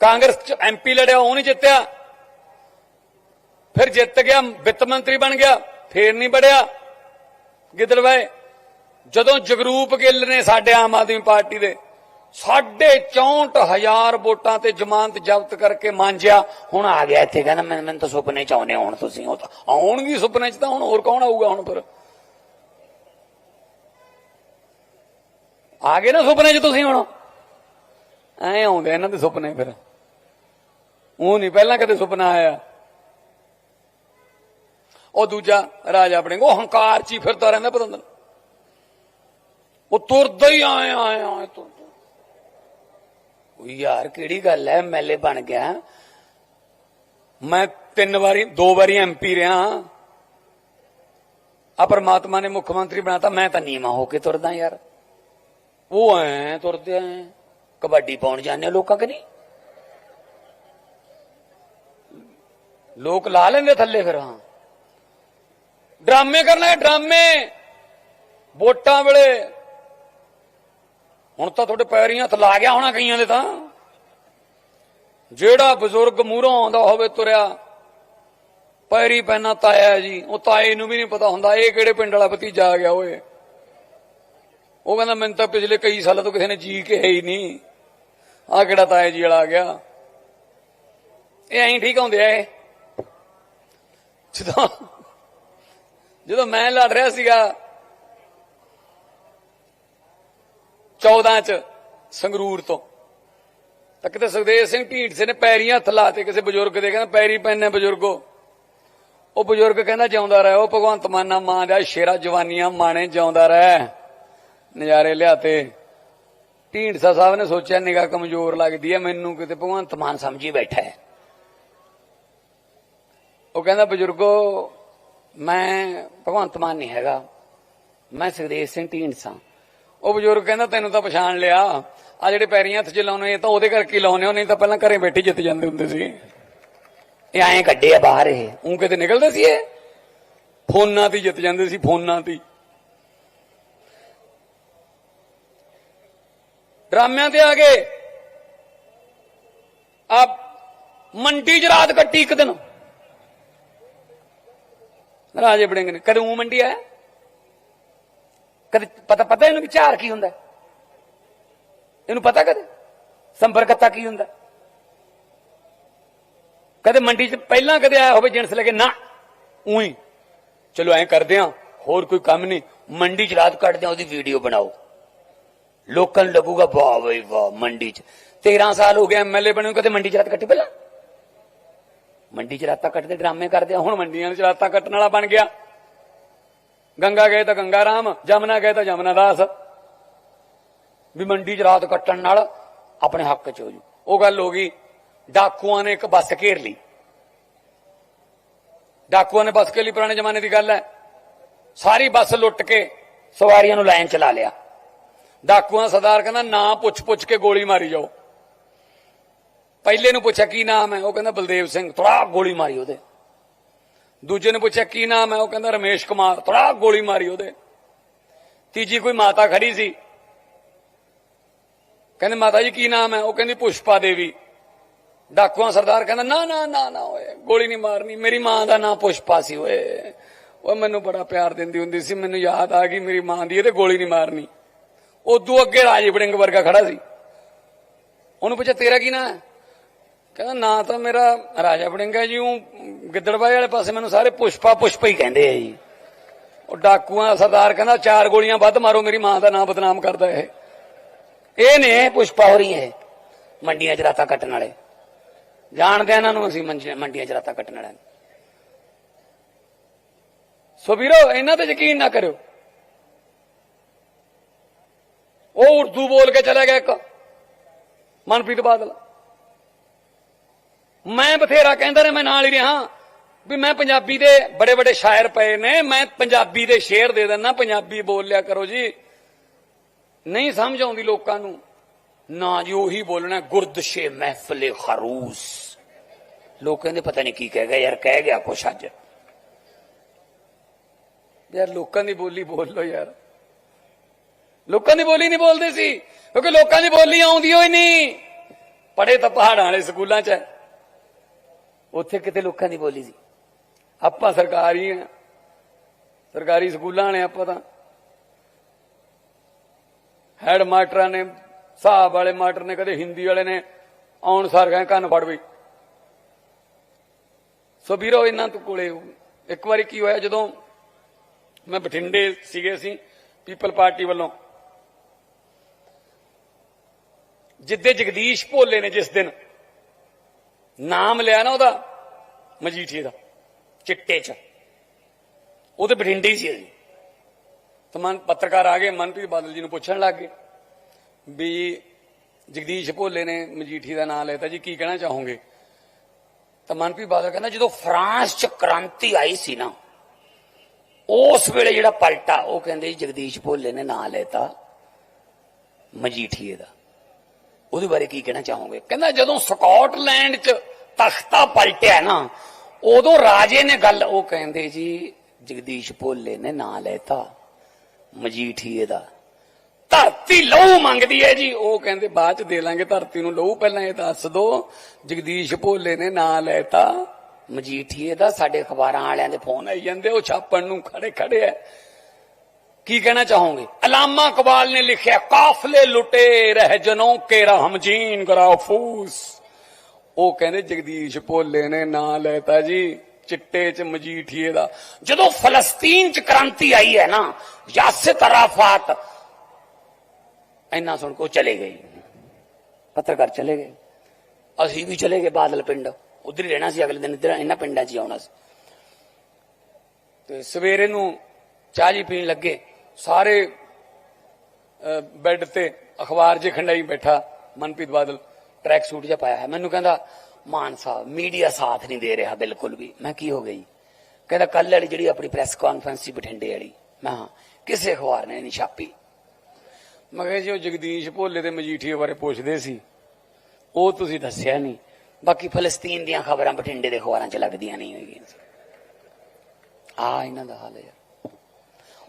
ਕਾਂਗਰਸ ਚ ਐਮਪੀ ਲੜਿਆ, ਉਹ ਨਹੀਂ ਜਿੱਤਿਆ। ਫਿਰ ਜਿੱਤ ਗਿਆ, ਵਿੱਤ ਮੰਤਰੀ ਬਣ ਗਿਆ, ਫੇਰ ਨਹੀਂ ਵੜਿਆ। ਗਿੱਦੜਵਾਏ ਜਦੋਂ ਜਗਰੂਪ ਗਿੱਲ ਨੇ ਸਾਡੇ ਆਮ ਆਦਮੀ ਪਾਰਟੀ ਦੇ ਸਾਢੇ 64000 ਵੋਟਾਂ ਤੇ ਜ਼ਮਾਨਤ ਜ਼ਬਤ ਕਰਕੇ ਮਾਂਜਿਆ, ਹੁਣ ਆ ਗਿਆ ਇੱਥੇ ਕਹਿੰਦਾ, ਮੈਂ ਮੈਨੂੰ ਤਾਂ ਸੁਪਨੇ ਚ ਆਉਨੇ ਹੁਣ ਤੁਸੀਂ, ਉਹ ਤਾਂ ਆਉਣਗੇ ਸੁਪਨੇ ਚ ਤਾਂ ਹੁਣ ਹੋਰ ਕੌਣ ਆਊਗਾ ਹੁਣ ਫਿਰ? ਆ ਗਏ ਨਾ ਸੁਪਨੇ ਚ ਤੁਸੀਂ ਹੁਣ? ਐ ਆਉਂਦੇ ਇਹਨਾਂ ਦੇ ਸੁਪਨੇ ਫਿਰ। ਉਹ ਨਹੀਂ, ਪਹਿਲਾਂ ਕਦੇ ਸੁਪਨਾ ਆਇਆ। ਉਹ ਦੂਜਾ ਰਾਜਾ ਆਪਣੇ ਉਹ ਹੰਕਾਰ ਚ ਹੀ ਫਿਰਦਾ ਰਹਿੰਦਾ ਪਤੰਦਰ ਉਹ ਤੁਰਦਾ ਹੀ ਆਏ ਆਏ ਆਏ ਤੁਰਦਾ ਉਹ ਯਾਰ ਕਿਹੜੀ ਗੱਲ ਐ ਐਮਐਲਏ ਬਣ ਗਿਆ ਮੈਂ ਤਿੰਨ ਵਾਰੀ ਦੋ ਵਾਰੀ ਐਮਪੀ ਰਿਹਾ ਆ ਪਰਮਾਤਮਾ ਨੇ ਮੁੱਖ ਮੰਤਰੀ ਬਣਾਤਾ ਮੈਂ ਤਾਂ ਨੀਵਾ ਹੋ ਕੇ ਤੁਰਦਾ ਯਾਰ ਉਹ ਐ ਤੁਰਦੇ ਐ ਕਬੱਡੀ ਪਾਉਣ ਜਾਂਦੇ ਆ ਲੋਕਾਂ ਕਿ ਨਹੀਂ ਲੋਕ ਲਾ ਲੈਂਦੇ ਥੱਲੇ ਫਿਰ ਹਾਂ ਡਰਾਮੇ ਕਰਨਾ, ਡਰਾਮੇ। ਵੋਟਾਂ ਵੇਲੇ। ਹੁਣ ਤਾਂ ਤੁਹਾਡੇ ਪੈਰੀਂ ਹੱਥ ਲਾ ਗਿਆ ਹੋਣਾ ਕਈਆਂ ਦੇ ਤਾਂ। ਜਿਹੜਾ ਬਜ਼ੁਰਗ ਮੂਹਰੋਂ ਆਉਂਦਾ ਹੋਵੇ ਤੁਰਿਆ, ਪੈਰੀ ਪੈਣਾ ਤਾਇਆ ਜੀ, ਉਹ ਤਾਏ ਨੂੰ ਵੀ ਨਹੀਂ ਪਤਾ ਹੁੰਦਾ, ਇਹ ਕਿਹੜੇ ਪਿੰਡ ਵਾਲਾ ਭਤੀਜਾ ਆ ਗਿਆ ਓਏ। ਉਹ ਕਹਿੰਦਾ, ਮੈਨੂੰ ਤਾਂ ਪਿਛਲੇ ਕਈ ਸਾਲਾਂ ਤੋਂ ਕਿਸੇ ਨੇ ਜੀ ਕੇ ਹੈ ਹੀ ਨਹੀਂ। ਆ ਕਿਹੜਾ ਤਾਇਆ ਜੀ ਵਾਲਾ ਆ ਗਿਆ। ਇਹ ਐਂ ਠੀਕ ਹੁੰਦੇ ਆ ਇਹ? ਜਦੋਂ ਜਦੋਂ ਮੈਂ ਲੜ ਰਿਹਾ ਸੀਗਾ 14 ਚ ਸੰਗਰੂਰ ਤੋਂ, ਤਾਂ ਕਿਤੇ ਸੁਖਦੇਵ ਸਿੰਘ ਢੀਂਡਸੇ ਨੇ ਪੈਰੀਆਂ ਹੱਥ ਲਾਤੇ ਕਿਸੇ ਬਜ਼ੁਰਗ ਦੇ ਕਹਿੰਦਾ, ਪੈਰੀ ਪੈਨੇ ਬਜ਼ੁਰਗੋ। ਉਹ ਬਜ਼ੁਰਗ ਕਹਿੰਦਾ, ਜਿਉਂਦਾ ਰਹਿ, ਉਹ ਭਗਵੰਤ ਮਾਨਾ ਮਾਂ ਦਾ ਸ਼ੇਰਾ, ਜਵਾਨੀਆਂ ਮਾਣੇ ਜਿਉਂਦਾ ਰਹਿ। ਨਜ਼ਾਰੇ ਲਿਆਤੇ। ਢੀਂਡਸਾ ਸਾਹਿਬ ਨੇ ਸੋਚਿਆ, ਨਿਗਾਹ ਕਮਜ਼ੋਰ ਲੱਗਦੀ ਹੈ ਮੈਨੂੰ ਕਿਤੇ ਭਗਵੰਤ ਮਾਨ ਸਮਝੀ ਬੈਠਾ ਹੈ ਉਹ ਕਹਿੰਦਾ, ਬਜ਼ੁਰਗੋ ਮੈਂ ਭਗਵੰਤ ਮਾਨ ਨਹੀਂ ਹੈਗਾ। ਮੈਂ ਸੁਖਦੇਵ ਸਿੰਘ ਢੀਂਡਸਾ ਉਹ ਬਜ਼ੁਰਗ ਕਹਿੰਦਾ, ਤੈਨੂੰ ਤਾਂ ਪਛਾਣ ਲਿਆ। ਆ ਜਿਹੜੇ ਪੈਰੀਆਂ ਹੱਥ ਚ ਲਾਉਣੇ ਤਾਂ ਉਹਦੇ ਕਰਕੇ ਲਾਉਣੇ ਹੋ ਨਹੀਂ ਤਾਂ ਪਹਿਲਾਂ ਘਰੇ ਬੈਠੇ ਜਿੱਤ ਜਾਂਦੇ ਹੁੰਦੇ ਸੀ। ਇਹ ਐਂ ਕੱਢੇ ਆ ਬਾਹਰ ਇਹ। ਉਹ ਕਿਤੇ ਨਿਕਲਦੇ ਸੀ ਇਹ? ਫੋਨਾਂ ਤੇ ਜਿੱਤ ਜਾਂਦੇ ਸੀ, ਫੋਨਾਂ ਤੇ ਡਰਾਮਿਆਂ ਤੇ ਆ ਗਏ। ਆ ਮੰਡੀ ਚ ਰਾਤ ਕੱਟੀ ਇੱਕ ਦਿਨ। ਰਾਜੇ ਬੜਿੰਗ ਨੇ। ਕਦੇ ਉਹ ਮੰਡੀ ਆਇਆ? ਕਦੇ ਪਤਾ ਪਤਾ ਇਹਨੂੰ ਵਿਚਾਰ ਕੀ ਹੁੰਦਾ? ਇਹਨੂੰ ਪਤਾ ਕਦੇ? ਸੰਪਰਕਤਾ ਕੀ ਹੁੰਦਾ? ਕਦੇ ਮੰਡੀ 'ਚ ਪਹਿਲਾਂ ਕਦੇ ਆਇਆ ਹੋਵੇ ਜਿੰਸ ਲੈ ਕੇ? ਨਾ। ਉਹੀ ਚਲੋ ਐਂ ਕਰਦੇ ਆ। ਹੋਰ ਕੋਈ ਕੰਮ ਨਹੀਂ। ਮੰਡੀ 'ਚ ਰਾਤ ਕੱਢਦੇ ਆ, ਉਹਦੀ ਵੀਡੀਓ ਬਣਾਓ। ਲੋਕਾਂ ਨੂੰ ਲੱਗੂਗਾ, ਵਾਹ ਬਈ ਵਾਹ, ਮੰਡੀ 'ਚ। 13 ਸਾਲ ਹੋ ਗਏ ਐਮਐਲਏ ਬਣੇ ਨੂੰ ਕਦੇ ਮੰਡੀ 'ਚ ਰਾਤ ਕੱਟੀ ਪਹਿਲਾਂ? ਮੰਡੀ 'ਚ ਰਾਤਾਂ ਕੱਟਦੇ, ਡਰਾਮੇ ਕਰਦੇ ਆ। ਹੁਣ ਮੰਡੀਆਂ 'ਚ ਰਾਤਾਂ ਕੱਟਣ ਵਾਲਾ ਬਣ ਗਿਆ। ਗੰਗਾ ਗਏ ਤਾਂ ਗੰਗਾ ਰਾਮ, ਜਮਨਾ ਗਏ ਤਾਂ ਜਮਨਾ ਦਾਸ। ਵੀ ਮੰਡੀ 'ਚ ਰਾਤ ਕੱਟਣ ਨਾਲ ਆਪਣੇ ਹੱਕ 'ਚ ਹੋ ਜੂ। ਉਹ ਗੱਲ ਹੋ ਗਈ, ਡਾਕੂਆਂ ਨੇ ਇੱਕ ਬੱਸ ਘੇਰ ਲਈ। ਡਾਕੂਆਂ ਨੇ ਬੱਸ ਕੇ ਲਈ, ਪੁਰਾਣੇ ਜ਼ਮਾਨੇ ਦੀ ਗੱਲ ਹੈ। ਸਾਰੀ ਬੱਸ ਲੁੱਟ ਕੇ ਸਵਾਰੀਆਂ ਨੂੰ ਲਾਈਨ ਚਲਾ ਲਿਆ। ਡਾਕੂਆਂ ਸਰਦਾਰ ਕਹਿੰਦਾ, ਨਾ ਪੁੱਛ ਪੁੱਛ ਕੇ ਗੋਲੀ ਮਾਰੀ ਜਾਓ। ਪਹਿਲੇ ਨੂੰ ਪੁੱਛਿਆ, ਕੀ ਨਾਮ ਹੈ? ਉਹ ਕਹਿੰਦਾ ਬਲਦੇਵ ਸਿੰਘ। ਥੋੜਾ ਗੋਲੀ ਮਾਰੀ ਉਹਦੇ। ਦੂਜੇ ਨੇ ਪੁੱਛਿਆ, ਕੀ ਨਾਮ ਹੈ? ਉਹ ਕਹਿੰਦਾ ਰਮੇਸ਼ ਕੁਮਾਰ। ਥੋੜਾ ਗੋਲੀ ਮਾਰੀ ਉਹਦੇ। ਤੀਜੀ ਕੋਈ ਮਾਤਾ ਖੜੀ ਸੀ। ਕਹਿੰਦੇ, ਮਾਤਾ ਜੀ, ਕੀ ਨਾਮ ਹੈ? ਉਹ ਕਹਿੰਦੀ, ਪੁਸ਼ਪਾ ਦੇਵੀ। ਡਾਕੂਆਂ ਸਰਦਾਰ ਕਹਿੰਦਾ, ਨਾ ਨਾ ਨਾ ਨਾ, ਓਏ, ਗੋਲੀ ਨਹੀਂ ਮਾਰਨੀ। ਮੇਰੀ ਮਾਂ ਦਾ ਨਾਂ ਪੁਸ਼ਪਾ ਸੀ, ਓਏ। ਉਹ ਮੈਨੂੰ ਬੜਾ ਪਿਆਰ ਦਿੰਦੀ ਹੁੰਦੀ ਸੀ। ਮੈਨੂੰ ਯਾਦ ਆ ਗਈ ਮੇਰੀ ਮਾਂ ਦੀ, ਇਹਦੇ ਗੋਲੀ ਨਹੀਂ ਮਾਰਨੀ। ਉਦੋਂ ਅੱਗੇ ਰਾਜੇ ਬੜਿੰਗ ਵਰਗਾ ਖੜਾ ਸੀ। ਉਹਨੂੰ ਪੁੱਛਿਆ, ਤੇਰਾ ਕੀ ਨਾਂ ਹੈ? ਕਹਿੰਦਾ, ਨਾਂ ਤਾਂ ਮੇਰਾ ਰਾਜਾ ਬੜਿੰਗ ਹੈ ਜੀ, ਉਹ ਗਿੱਦੜਬਾਈ ਵਾਲੇ ਪਾਸੇ ਮੈਨੂੰ ਸਾਰੇ ਪੁਸ਼ਪਾ ਪੁਸ਼ਪਾ ਹੀ ਕਹਿੰਦੇ ਆ ਜੀ। ਉਹ ਡਾਕੂਆਂ ਦਾ ਸਰਦਾਰ ਕਹਿੰਦਾ, ਚਾਰ ਗੋਲੀਆਂ ਵੱਧ ਮਾਰੋ, ਮੇਰੀ ਮਾਂ ਦਾ ਨਾਂ ਬਦਨਾਮ ਕਰਦਾ ਇਹ। ਇਹ ਨੇ ਪੁਸ਼ਪਾ ਹੋ ਰਹੀ ਇਹ, ਮੰਡੀਆਂ 'ਚ ਰਾਤਾਂ ਕੱਟਣ ਵਾਲੇ। ਜਾਣਦੇ ਇਹਨਾਂ ਨੂੰ ਅਸੀਂ ਮੰਡੀਆਂ 'ਚ ਰਾਤਾਂ ਕੱਟਣ ਵਾਲਿਆਂ ਨੂੰ। ਸੋ ਵੀਰੋ, ਇਹਨਾਂ ਤੇ ਯਕੀਨ ਨਾ ਕਰਿਓ। ਉਹ ਉਰਦੂ ਬੋਲ ਕੇ ਚਲਾ ਗਿਆ ਇੱਕ। ਮਨਪ੍ਰੀਤ ਬਾਦਲ। ਮੈਂ ਬਥੇਰਾ ਕਹਿੰਦਾ ਰਿਹਾ, ਮੈਂ ਨਾਲ ਹੀ ਰਿਹਾ। ਵੀ ਮੈਂ ਪੰਜਾਬੀ ਦੇ ਬੜੇ ਬੜੇ ਸ਼ਾਇਰ ਪਏ ਨੇ, ਮੈਂ ਪੰਜਾਬੀ ਦੇ ਸ਼ੇਰ ਦੇ ਦਿੰਦਾ, ਪੰਜਾਬੀ ਬੋਲ ਲਿਆ ਕਰੋ ਜੀ। ਨਹੀਂ ਸਮਝ ਆਉਂਦੀ ਲੋਕਾਂ ਨੂੰ। ਨਾ ਜੀ ਉਹੀ ਬੋਲਣਾ, ਗੁਰਦਸ਼ੇ ਮਹਿਫਲੇ ਖਰੂਸ। ਲੋਕ ਕਹਿੰਦੇ ਪਤਾ ਨਹੀਂ ਕੀ ਕਹਿ ਗਿਆ, ਯਾਰ ਕਹਿ ਗਿਆ ਕੁਛ ਅੱਜ। ਯਾਰ ਲੋਕਾਂ ਦੀ ਬੋਲੀ ਬੋਲ ਲੋ ਯਾਰ। ਲੋਕਾਂ ਦੀ ਬੋਲੀ ਨਹੀਂ ਬੋਲਦੇ ਸੀ, ਕਿਉਂਕਿ ਲੋਕਾਂ ਦੀ ਬੋਲੀ ਆਉਂਦੀ ਹੋਈ ਨਹੀਂ। ਪੜੇ ਤਾਂ ਪਹਾੜਾਂ ਵਾਲੇ ਸਕੂਲਾਂ 'ਚ। ਉੱਥੇ ਕਿਤੇ ਲੋਕਾਂ ਦੀ ਬੋਲੀ ਸੀ। ਆਪਾਂ ਸਰਕਾਰੀ ਆ। ਸਰਕਾਰੀ ਸਕੂਲਾਂ ਵਾਲੇ ਆਪਾਂ ਤਾਂ। ਹੈਡ ਮਾਸਟਰਾਂ ਨੇ, ਹਿਸਾਬ ਵਾਲੇ ਮਾਸਟਰ ਨੇ, ਕਦੇ ਹਿੰਦੀ ਵਾਲੇ ਨੇ, ਆਉਣ ਸਾਰ ਗਏ, ਕੰਨ ਫੜ ਬਈ ਸੋ ਵੀਰੋ, ਇਹਨਾਂ ਤੋਂ ਕੋਲੇ ਇੱਕ ਵਾਰੀ ਕੀ ਹੋਇਆ, ਜਦੋਂ ਮੈਂ ਬਠਿੰਡੇ ਸੀਗੇ ਸੀ ਪੀਪਲ ਪਾਰਟੀ ਵੱਲੋਂ। ਜਿੱਦੇ ਜਗਦੀਸ਼ ਭੋਲੇ ਨੇ ਜਿਸ ਦਿਨ ਨਾਮ ਲਿਆ ਨਾ ਉਹਦਾ, ਮਜੀਠੀਏ ਦਾ, ਚਿੱਟੇ ਚ। ਉਹ ਉਹਦੇ ਬਠਿੰਡੇ ਹੀ ਸੀ ਅਸੀਂ ਤਾਂ ਮਨ, ਪੱਤਰਕਾਰ ਆ ਗਏ, ਮਨਪ੍ਰੀਤ ਬਾਦਲ ਜੀ ਨੂੰ ਪੁੱਛਣ ਲੱਗ ਗਏ ਵੀ ਜਗਦੀਸ਼ ਭੋਲੇ ਨੇ ਮਜੀਠੀ ਦਾ ਨਾਮ ਲੈਤਾ ਜੀ, ਕੀ ਕਹਿਣਾ ਚਾਹੋਗੇ? ਤਾਂ ਮਨਪ੍ਰੀਤ ਬਾਦਲ ਕਹਿੰਦਾ, ਜਦੋਂ ਫਰਾਂਸ ਚ ਕ੍ਰਾਂਤੀ ਆਈ ਸੀ ਨਾ, ਉਸ ਵੇਲੇ ਜਿਹੜਾ ਪਲਟਾ, ਉਹ ਕਹਿੰਦੇ ਜਗਦੀਸ਼ ਭੋਲੇ ਨੇ ਨਾਂ ਲੈਤਾ ਮਜੀਠੀਏ ਦਾ। ਉਹਦੇ ਬਾਰੇ ਕੀ ਕਹਿਣਾ ਚਾਹੋਗੇ? ਕਹਿੰਦਾ ਜਦੋਂ ਸਕਾਟਲੈਂਡ 'ਚ ਤਖਤਾ ਪਲਟਿਆ ਨਾ, ਉਦੋਂ ਰਾਜੇ ਨੇ ਗੱਲ, ਉਹ ਕਹਿੰਦੇ ਜੀ, ਜਗਦੀਸ਼ ਭੋਲੇ ਨੇ ਨਾਂ ਲੈਤਾ, ਮਜੀਠੀਏ ਦਾ। ਧਰਤੀ ਲਹੂ ਮੰਗਦੀ ਹੈ ਜੀ। ਉਹ ਕਹਿੰਦੇ, ਬਾਅਦ ਚ ਦੇ ਲਾਂਗੇ, ਧਰਤੀ ਨੂੰ ਲਹੂ ਪਹਿਲਾਂ ਇਹ ਦੱਸ ਦੋ। ਜਗਦੀਸ਼ ਭੋਲੇ ਨੇ ਨਾਂ ਲੈਤਾ, ਮਜੀਠੀਏ ਦਾ। ਸਾਡੇ ਅਖਬਾਰਾਂ ਵਾਲਿਆਂ ਦੇ ਫੋਨ ਆਈ ਜਾਂਦੇ, ਉਹ ਛਾਪਣ ਨੂੰ ਖੜੇ ਖੜੇ ਐ ਕੀ ਕਹਿਣਾ ਚਾਹੋਗੇ? ਅਲਾਮਾ ਕਬਾਲ ਨੇ ਲਿਖਿਆ, ਕਾਫਲੇ ਲੁਟੇ ਰਹਿ ਜਨੋਂ ਕੇ ਰਹਿਮਜੀਨ ਗਰਾਫੂਸ ਉਹ ਕਹਿੰਦੇ, ਜਗਦੀਸ਼ ਭੋਲੇ ਨੇ ਨਾਂ ਲੈਤਾ ਜੀ, ਚਿੱਟੇ ਚ ਮਜੀਠੀਏ ਦਾ। ਜਦੋਂ ਫਲਸਤੀਨ ਚ ਕ੍ਰਾਂਤੀ ਆਈ ਹੈ ਨਾ ਯਾਸੇ ਅਰਾਫਾਤ ਇੰਨਾ ਸੁਣ ਕੋ ਚਲੇ ਗਏ। ਪੱਤਰਕਾਰ ਚਲੇ ਗਏ। ਅਸੀਂ ਵੀ ਚਲੇ ਗਏ ਬਾਦਲ ਪਿੰਡ। ਉਧਰ ਹੀ ਰਹਿਣਾ ਸੀ, ਅਗਲੇ ਦਿਨ ਇੱਧਰ ਇਹਨਾਂ ਪਿੰਡਾਂ 'ਚ ਹੀ ਆਉਣਾ ਸੀ। ਤੇ ਸਵੇਰੇ ਨੂੰ ਚਾਹ ਜੀ ਪੀਣ ਲੱਗੇ। ਸਾਰੇ ਅਹ, ਬੈੱਡ ਤੇ ਅਖਬਾਰ ਜੇ ਖੰਡਾਈ ਬੈਠਾ ਮਨਪ੍ਰੀਤ ਬਾਦਲ ਟਰੈਕ ਸੂਟ ਜਿਹਾ ਪਾਇਆ ਹੈ ਮੈਨੂੰ ਕਹਿੰਦਾ ਮਾਨ ਸਾਹਿਬ ਮੀਡੀਆ ਸਾਥ ਨਹੀਂ ਦੇ ਰਿਹਾ ਬਿਲਕੁਲ ਵੀ। ਮੈਂ ਕੀ ਹੋ ਗਈ ਕਹਿੰਦਾ ਕੱਲ ਵਾਲੀ ਜਿਹੜੀ ਆਪਣੀ ਪ੍ਰੈਸ ਕਾਨਫਰੰਸ ਸੀ ਬਠਿੰਡੇ ਵਾਲੀ। ਮੈਂ ਹਾਂ ਕਿਸੇ ਅਖਬਾਰ ਨੇ ਨਹੀਂ ਛਾਪੀ। ਮੈਂ ਕਿਹਾ ਜੀ ਉਹ ਜਗਦੀਸ਼ ਭੋਲੇ ਤੇ ਮਜੀਠੀਏ ਬਾਰੇ ਪੁੱਛਦੇ ਸੀ। ਉਹ ਤੁਸੀਂ ਦੱਸਿਆ ਨਹੀਂ। ਬਾਕੀ ਫਲਸਤੀਨ ਦੀਆਂ ਖਬਰਾਂ ਬਠਿੰਡੇ ਦੇ ਅਖਬਾਰਾਂ 'ਚ ਲੱਗਦੀਆਂ ਨਹੀਂ ਹੋਈਆਂ ਆ ਇਹਨਾਂ ਦਾ ਹਾਲ ਹੈ। ਯਾਰ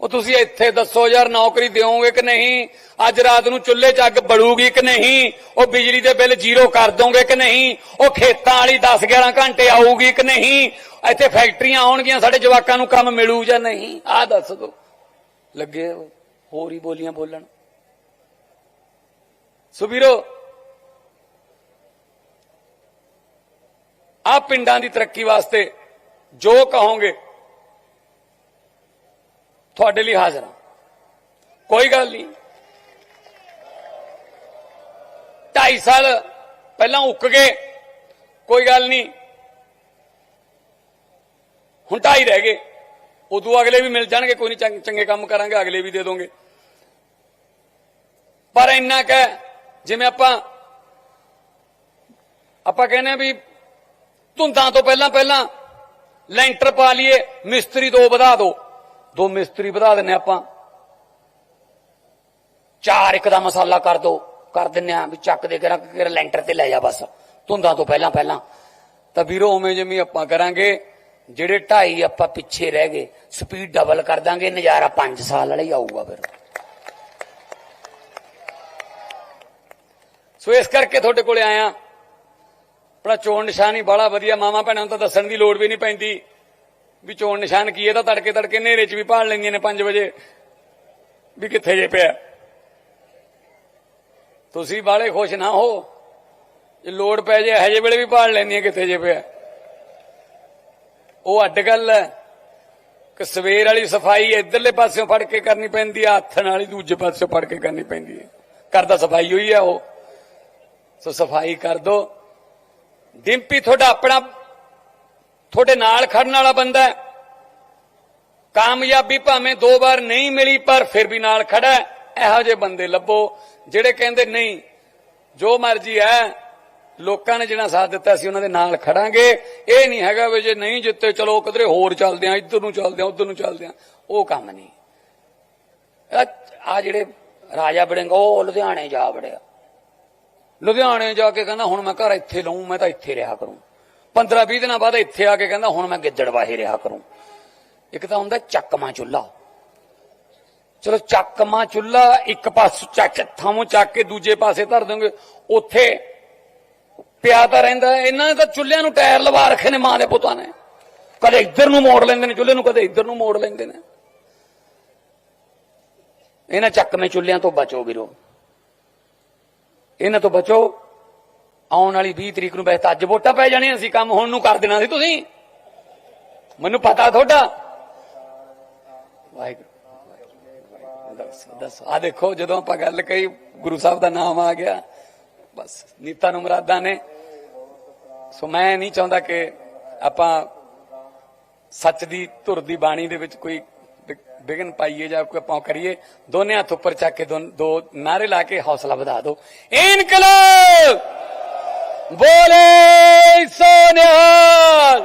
ਉਹ ਤੁਸੀਂ ਇੱਥੇ ਦੱਸੋ ਯਾਰ ਨੌਕਰੀ ਦਿਓਗੇ ਕਿ ਨਹੀਂ? ਅੱਜ ਰਾਤ ਨੂੰ ਚੁੱਲ੍ਹੇ 'ਚ ਅੱਗ ਬੜੂਗੀ ਕਿ ਨਹੀਂ? ਉਹ ਬਿਜਲੀ ਦੇ ਬਿੱਲ ਜ਼ੀਰੋ ਕਰ ਦੋਗੇ ਕਿ ਨਹੀਂ? ਉਹ ਖੇਤਾਂ ਵਾਲੀ 10 11 ਘੰਟੇ ਆਊਗੀ ਕਿ ਨਹੀਂ? ਇੱਥੇ ਫੈਕਟਰੀਆਂ ਆਉਣਗੀਆਂ, ਸਾਡੇ ਜਵਾਕਾਂ ਨੂੰ ਕੰਮ ਮਿਲੂ ਜਾਂ ਨਹੀਂ? ਆਹ ਦੱਸ ਦੋ। ਲੱਗੇ ਹੋਰ ਹੀ ਬੋਲੀਆਂ ਬੋਲਣ। ਸੁਬੀਰੋ ਆ ਪਿੰਡਾਂ ਦੀ ਤਰੱਕੀ ਵਾਸਤੇ ਜੋ ਕਹੋਗੇ ਤੁਹਾਡੇ ਲਈ ਹਾਜ਼ਰ ਹਾਂ। ਕੋਈ ਗੱਲ ਨਹੀਂ। 2.5 ਸਾਲ ਪਹਿਲਾਂ ਉੱਕ ਗਏ ਕੋਈ ਗੱਲ ਨਹੀਂ। ਹੁਣ ਢਾਈ ਰਹਿ ਗਏ। ਉਦੋਂ ਅਗਲੇ ਵੀ ਮਿਲ ਜਾਣਗੇ, ਕੋਈ ਨਹੀਂ, ਚੰਗ- ਚੰਗੇ ਕੰਮ ਕਰਾਂਗੇ, ਅਗਲੇ ਵੀ ਦੇ ਦੋਗੇ। ਪਰ ਇੰਨਾ ਕੁ ਹੈ, ਜਿਵੇਂ ਆਪਾਂ ਆਪਾਂ ਕਹਿੰਦੇ ਆ ਵੀ ਧੁੰਦਾਂ ਤੋਂ ਪਹਿਲਾਂ ਪਹਿਲਾਂ ਲੈਂਟਰ ਪਾ ਲਈਏ, ਮਿਸਤਰੀ ਦੋ ਵਧਾ ਦਿਓ ਦੋ ਮਿਸਤਰੀ ਵਧਾ ਦਿੰਨੇ ਆਪਾਂ। ਚਾਰ ਇੱਕ ਦਾ ਮਸਾਲਾ ਕਰ ਦੋ, ਕਰ ਦਿੰਨੇ ਆ ਵੀ ਚੱਕ ਦੇ ਕਰਾਂ ਕਿ ਲੈਂਟਰ ਤੇ ਲੈ ਜਾ ਬਸ। ਧੁੰਦਾਂ ਤੋਂ ਪਹਿਲਾਂ ਪਹਿਲਾਂ। ਤਾਂ ਵੀਰੋ, ਉਵੇਂ ਜਿਵੇਂ ਆਪਾਂ ਕਰਾਂਗੇ, ਜਿਹੜੇ ਢਾਈ ਆਪਾਂ ਪਿੱਛੇ ਰਹਿ ਗਏ, ਸਪੀਡ ਡਬਲ ਕਰ ਦਾਂਗੇ, ਨਜ਼ਾਰਾ 5 ਸਾਲ ਵਾਲਾ ਹੀ ਆਊਗਾ ਫਿਰ। ਸੋ ਇਸ ਕਰਕੇ ਤੁਹਾਡੇ ਕੋਲੇ ਆਇਆ। ਆਪਣਾ ਚੋਣ ਨਿਸ਼ਾਨੀ ਹੀ ਬੜਾ ਵਧੀਆ ਮਾਮਾ ਭੈਣਾਂ ਨੂੰ ਤਾਂ ਦੱਸਣ ਦੀ ਲੋੜ ਵੀ ਨਹੀਂ ਪੈਂਦੀ। ਵੀ ਚੋਣ ਨਿਸ਼ਾਨ ਕੀ ਹੈ? ਤਾਂ ਤੜਕੇ ਤੜਕੇ ਹਨੇਰੇ 'ਚ ਵੀ ਭਾਲ ਲੈਂਦੀਆਂ ਨੇ 5 ਵਜੇ। ਵੀ ਕਿੱਥੇ ਜੇ ਪਿਆ। ਤੁਸੀਂ ਬਾਲੇ ਖੁਸ਼ ਨਾ ਹੋ। ਜੇ ਲੋੜ ਪੈ ਜੇ ਇਹੋ ਜਿਹੇ ਵੇਲੇ ਵੀ ਭਾਲ ਲੈਂਦੀਆਂ ਕਿੱਥੇ ਜੇ ਪਿਆ। ਉਹ ਅੱਡ ਗੱਲ ਹੈ। ਕਿ ਸਵੇਰ ਵਾਲੀ ਸਫ਼ਾਈ ਇਧਰਲੇ ਪਾਸਿਓਂ ਫੜ ਕੇ ਕਰਨੀ ਪੈਂਦੀ ਆ ਹੱਥ ਵਾਲੀ ਦੂਜੇ ਪਾਸਿਓਂ ਫੜ ਕੇ ਕਰਨੀ ਪੈਂਦੀ ਹੈ। ਘਰ ਦਾ ਸਫ਼ਾਈ ਹੋਈ ਹੈ ਉਹ। ਸੋ ਸਫ਼ਾਈ ਕਰ ਦੋ। ਡਿੰਪੀ, ਤੁਹਾਡਾ ਆਪਣਾ ਤੁਹਾਡੇ ਨਾਲ ਖੜਨ ਵਾਲਾ ਬੰਦਾ ਹੈ। ਕਾਮਯਾਬੀ ਭਾਵੇਂ ਦੋ ਵਾਰ ਨਹੀਂ ਮਿਲੀ, ਪਰ ਫਿਰ ਵੀ ਨਾਲ ਖੜਾ ਇਹੋ ਜਿਹੇ ਬੰਦੇ ਲੱਭੋ, ਜਿਹੜੇ ਕਹਿੰਦੇ ਨਹੀਂ, ਜੋ ਮਰਜ਼ੀ ਹੈ, ਲੋਕਾਂ ਨੇ ਜਿਹੜਾ ਸਾਥ ਦਿੱਤਾ ਸੀ ਉਹਨਾਂ ਦੇ ਨਾਲ ਖੜਾਂਗੇ। ਇਹ ਨਹੀਂ ਹੈਗਾ ਵੀ ਜੇ ਨਹੀਂ ਜਿੱਤੇ, ਚਲੋ ਕਿਧਰੇ ਹੋਰ ਚੱਲਦੇ ਆ, ਇੱਧਰ ਨੂੰ ਚੱਲਦੇ ਆ, ਉੱਧਰ ਨੂੰ ਚੱਲਦੇ ਆ। ਉਹ ਕੰਮ ਨਹੀਂ। ਆ ਜਿਹੜੇ ਰਾਜਾ ਬੜਿੰਗ ਉਹ ਲੁਧਿਆਣੇ ਜਾ ਵੜਿਆ। ਲੁਧਿਆਣੇ ਜਾ ਕੇ ਕਹਿੰਦਾ, ਹੁਣ ਮੈਂ ਘਰ ਇੱਥੇ ਲਊਂ, ਮੈਂ ਤਾਂ ਇੱਥੇ ਰਿਹਾ ਕਰੂੰ। 15 20 ਦਿਨਾਂ ਬਾਅਦ ਇੱਥੇ ਆ ਕੇ ਕਹਿੰਦਾ, ਹੁਣ ਮੈਂ ਗਿੱਦੜਵਾਹੀ ਰਿਹਾ ਕਰੂੰ। ਇੱਕ ਤਾਂ ਹੁੰਦਾ ਚੱਕਮਾ ਚੁੱਲਾ। ਚਲੋ ਚੱਕਮਾ ਚੁੱਲਾ ਇੱਕ ਪਾਸੇ ਚੱਕ ਥਾਮੋਂ ਚੱਕ ਕੇ ਦੂਜੇ ਪਾਸੇ ਧਰ ਦੋਗੇ ਉੱਥੇ ਪਿਆ ਤਾਂ ਰਹਿੰਦਾ ਇਹਨਾਂ ਨੇ ਤਾਂ ਚੁੱਲ੍ਹਿਆਂ ਨੂੰ ਟਾਇਰ ਲਵਾ ਰੱਖੇ ਨੇ ਮਾਂ ਦੇ ਪੁੱਤਾਂ ਨੇ। ਕਦੇ ਇੱਧਰ ਨੂੰ ਮੋੜ ਲੈਂਦੇ ਨੇ ਚੁੱਲ੍ਹੇ ਨੂੰ, ਕਦੇ ਇੱਧਰ ਨੂੰ ਮੋੜ ਲੈਂਦੇ ਨੇ। ਇਹਨਾਂ ਚੱਕਵੇਂ ਚੁੱਲ੍ਹਿਆਂ ਤੋਂ ਬਚੋ ਵੀਰੋ। ਇਹਨਾਂ ਤੋਂ ਬਚੋ। ਆਉਣ ਵਾਲੀ 20 ਤਰੀਕ ਨੂੰ ਵੈਸੇ ਤਾਂ ਅੱਜ ਵੋਟਾਂ ਪੈ ਜਾਣੀਆਂ ਸੀ ਕੰਮ ਹੁਣ ਨੂੰ ਕਰ ਦੇਣਾ ਸੀ ਤੁਸੀਂ। ਮੈਨੂੰ ਪਤਾ ਤੁਹਾਡਾ। ਵਾਹਿਗੁਰੂ। ਦੱਸ ਦੱਸ। ਆ ਦੇਖੋ, ਜਦੋਂ ਆਪਾਂ ਗੱਲ ਕਹੀ, ਗੁਰੂ ਸਾਹਿਬ ਦਾ ਨਾਮ ਆ ਗਿਆ। ਬਸ, ਨੀਤਾਂ ਨੂੰ ਮੁਰਾਦਾਂ ਨੇ। ਸੋ ਮੈਂ ਨਹੀਂ ਚਾਹੁੰਦਾ ਕਿ ਆਪਾਂ ਸੱਚ ਦੀ, ਧੁਰ ਦੀ ਬਾਣੀ ਦੇ ਵਿੱਚ ਕੋਈ ਵਿ- ਵਿਘਨ ਪਾਈਏ ਜਾਂ ਕੋਈ ਆਪਾਂ ਕਰੀਏ। ਦੋਨੇ ਹੱਥ ਉੱਪਰ ਚੱਕ ਕੇ ਦੋ ਦੋ ਨਾਰੇ ਲਾ ਕੇ ਹੌਸਲਾ ਵਧਾ ਦਿਓ। ਇਨਕਲਾਬ! ਬੋਲੇ ਸੋਨਿਹਾਲ